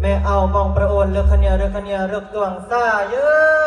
แม่เอาบองประโอนเลือกขเนียเลือกขเนียเลือกดวงซ่าเยอะ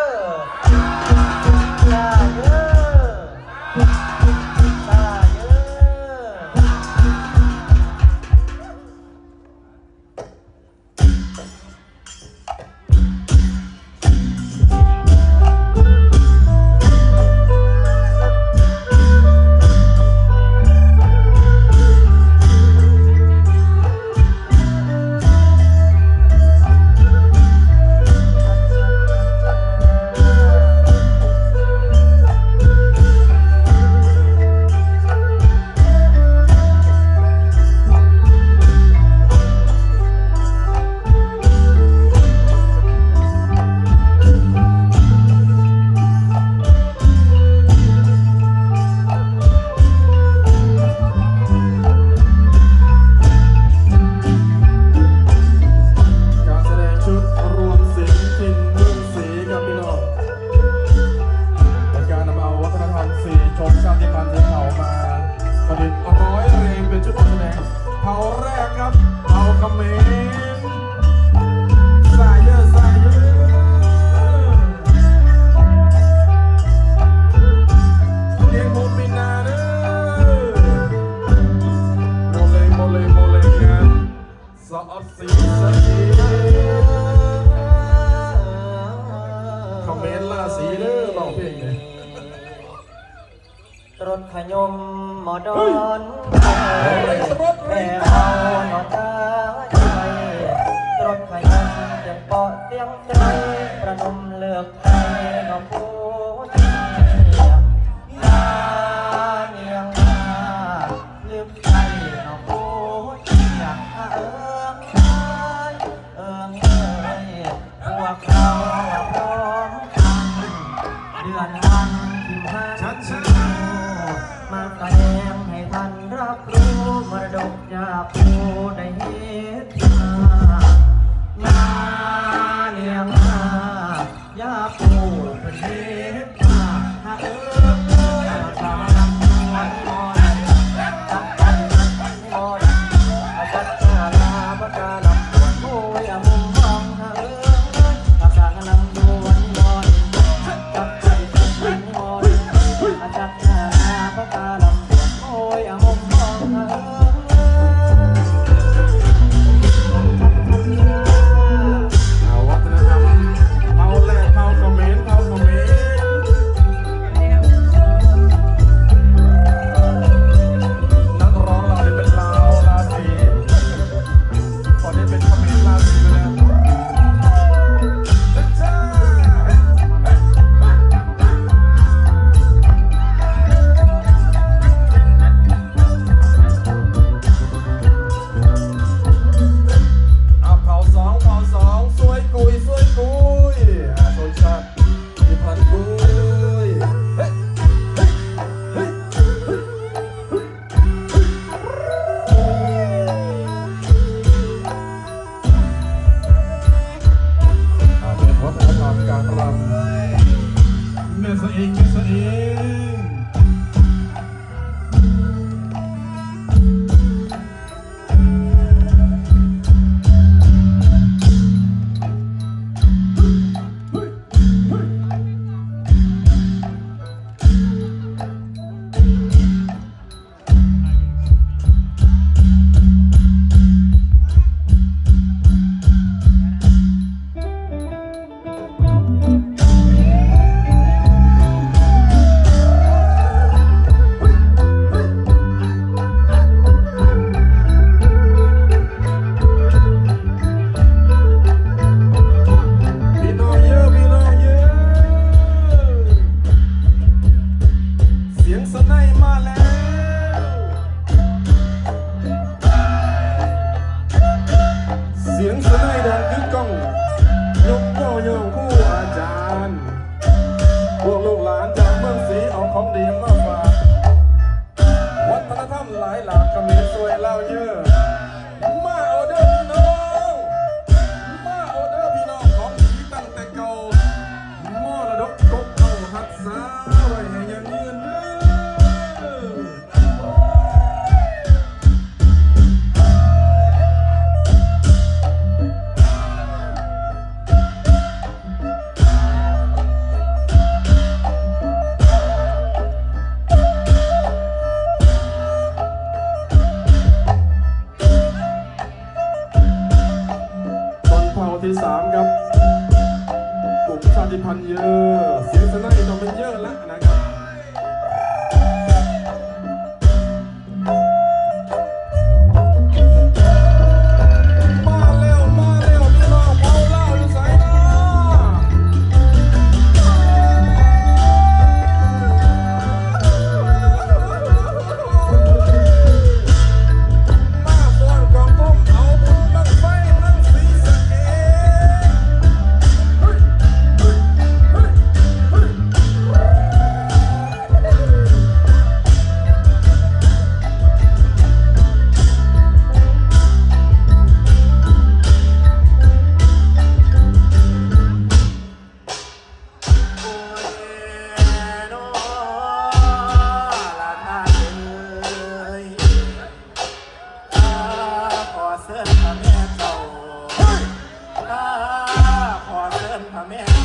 พยมหมอดอนแม่เมานอนตา โอ้ประเทศ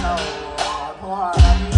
Oh, poor.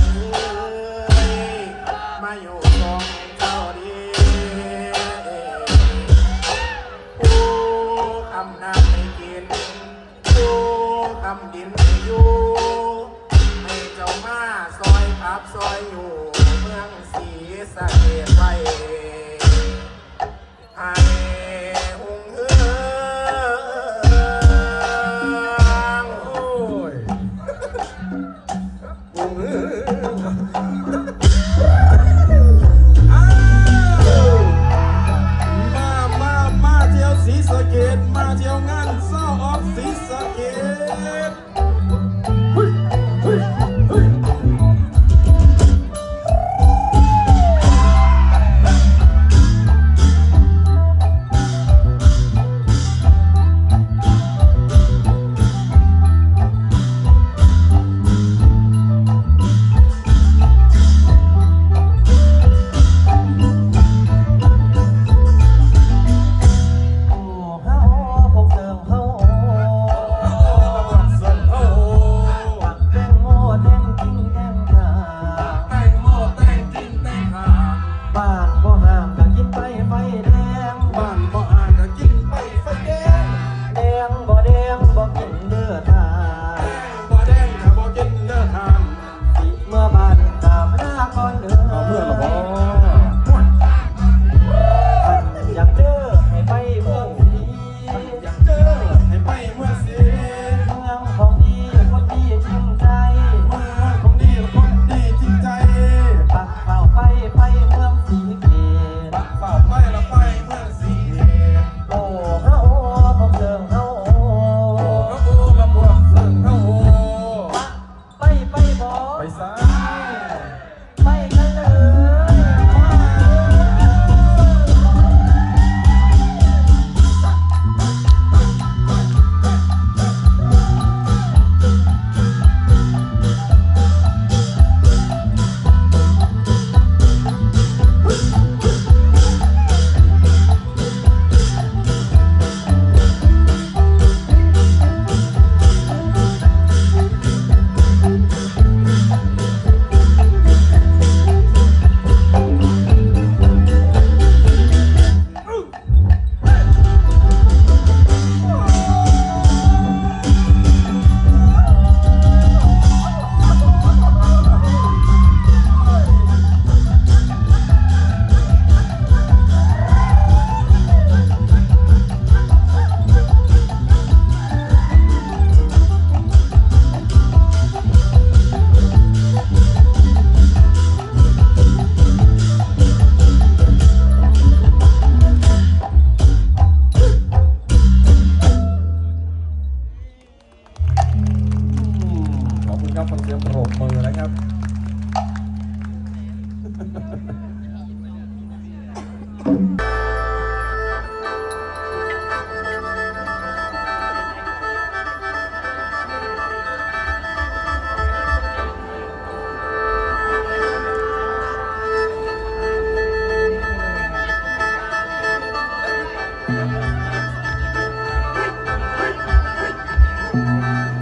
คุณครับฟังเสียงปรบมือนะครับ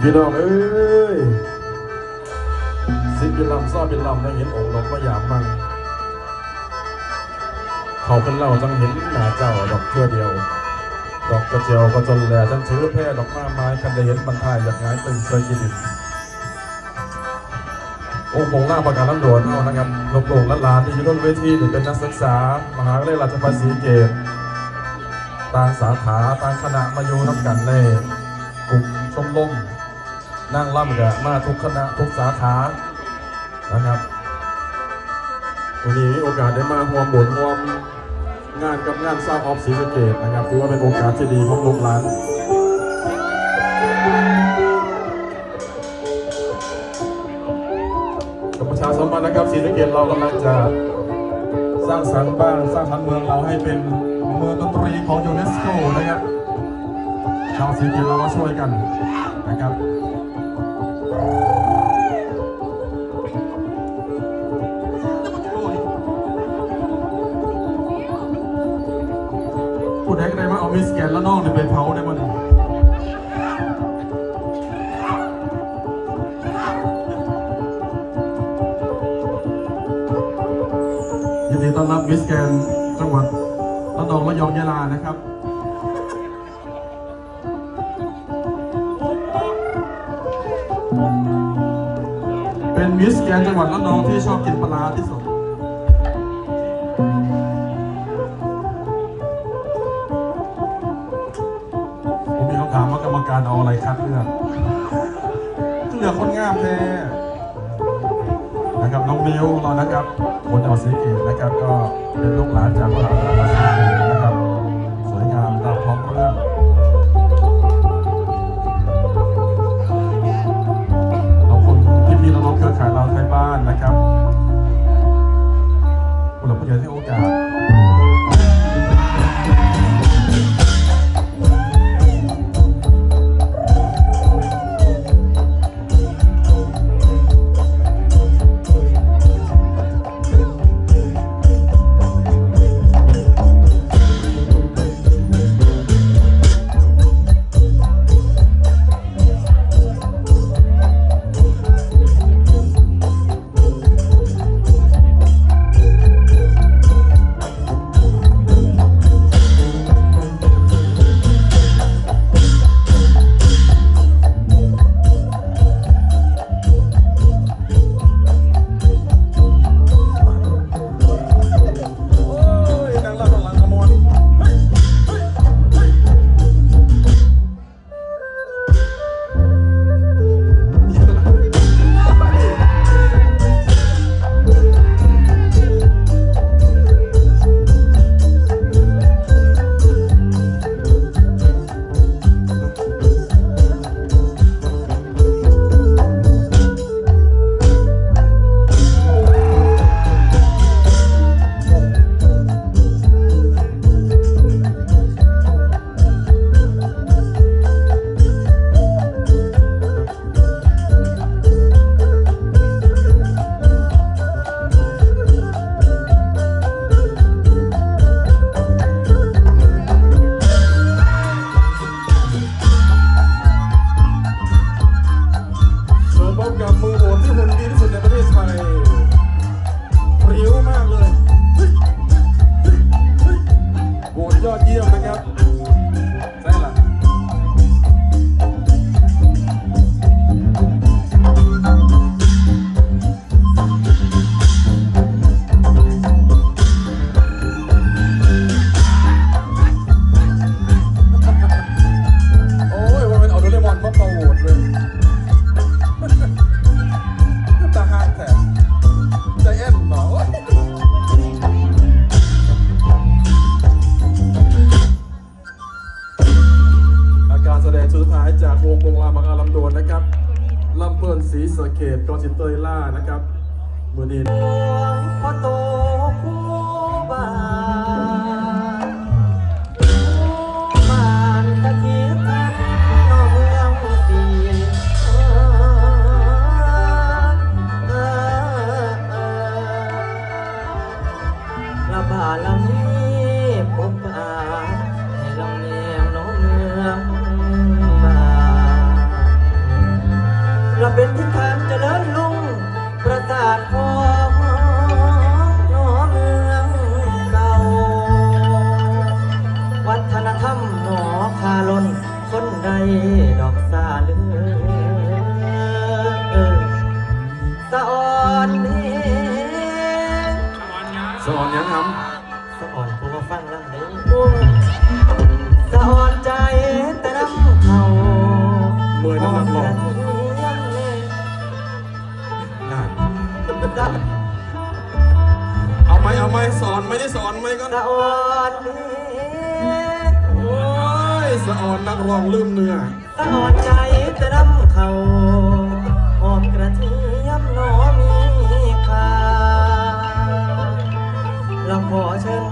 You know, เป็นเราไม่เห็นองค์ดอกก็อยากมั่งเขาเป็นเราจังเห็นหนาเจ้าดอกเพื่อเดียว ดอกกระเจียวก็จนแลจังชื้อแพร่ดอกมาไม้คันได้เห็นบรรทายอยากงายตึงเคยกินองค์มงหน้าประการล้ำดวนเอานะครับลงลงและหลานที่อยู่บนเวทีนี่เป็นนักศึกษา มหาวิทยาลัยราชภัฏศรีเกตต่างสาขาต่างคณะมาอยู่ทำกันในกลุ่มชมรมนั่งล่ำกะมาทุกคณะทุกสาขา นะครับวันนี้มีโอกาสได้มาร่วมบุญร่วมงานกับงานสร้างออฟศรีสะเกตนะครับถือว่าเป็นโอกาสที่ดีของลูกหลานกับประชาสัมพันธ์นะครับศรีสะเกษเรากำลังจะสร้างสรรค์บ้านสร้างสรรค์เมืองเราให้เป็นเมืองดนตรีของยูเนสโกนะครับชาวศรีสะเกษเรามาช่วยกันนะครับ บิสแกนแล้วน้องเนี่ยไปเผาได้มั้ยยินดีต้อนรับมิสแกนจังหวัดระนองระยองยะลานะครับเป็นมิสแกนจังหวัดระนองที่ชอบกินปลาที่สุด วของเรานะครับคนเอาสีเกตนะครับ ก็เป็นลูกหลานจากมหาวิทยา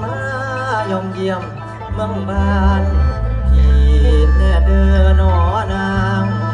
มายอมเยี่ยมเมืองบ้านพี่แน่เดินหนอนาง